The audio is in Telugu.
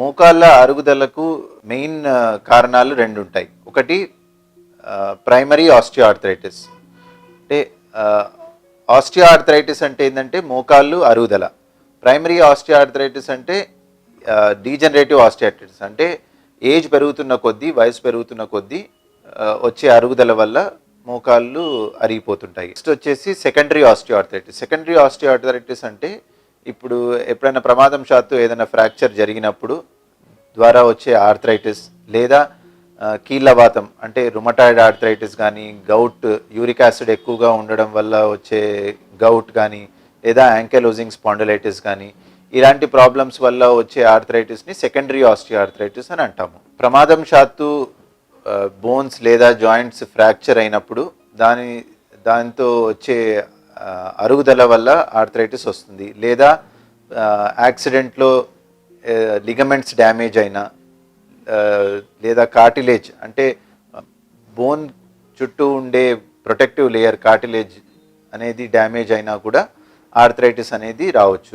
మోకాళ్ళ అరుగుదలకు మెయిన్ కారణాలు రెండు ఉంటాయి ఒకటి ప్రైమరీ ఆస్టియోఆర్థరైటిస్. అంటే ఆస్టియోఆర్థరైటిస్ అంటే ఏంటంటే మోకాళ్ళు అరుగుదల. ప్రైమరీ ఆస్టియోఆర్థరైటిస్ అంటే డీజనరేటివ్ ఆస్టియార్థరైటిస్ అంటే ఏజ్ పెరుగుతున్న కొద్దీ వయసు పెరుగుతున్న కొద్దీ వచ్చే అరుగుదల వల్ల మోకాళ్ళు అరిగిపోతుంటాయి. నెక్స్ట్ వచ్చేసి సెకండరీ ఆస్టియోఆర్థరైటిస్. సెకండరీ ఆస్టియోఆర్థరైటిస్ అంటే ఇప్పుడు ఎప్పుడైనా ప్రమాదం శాత్తు ఏదైనా ఫ్రాక్చర్ జరిగినప్పుడు ద్వారా వచ్చే ఆర్థరైటిస్ లేదా కీళ్ళవాతం అంటే రుమటాయిడ్ ఆర్థరైటిస్ కానీ గౌట్ యూరిక్ యాసిడ్ ఎక్కువగా ఉండడం వల్ల వచ్చే గౌట్ కానీ లేదా యాంకెలోజింగ్ స్పాండిలైటిస్ కానీ ఇలాంటి ప్రాబ్లమ్స్ వల్ల వచ్చే ఆర్థరైటిస్ని సెకండరీ ఆర్థరైటిస్ అని అంటాము. ప్రమాదం శాత్తు బోన్స్ లేదా జాయింట్స్ ఫ్రాక్చర్ అయినప్పుడు దాని దాంతో వచ్చే అరుగుదల వల్ల ఆర్థరైటిస్ వస్తుంది. లేదా యాక్సిడెంట్లో లిగమెంట్స్ డ్యామేజ్ అయినా లేదా కార్టిలేజ్ అంటే బోన్ చుట్టూ ఉండే ప్రొటెక్టివ్ లేయర్ కార్టిలేజ్ అనేది డ్యామేజ్ అయినా కూడా ఆర్థరైటిస్ అనేది రావచ్చు.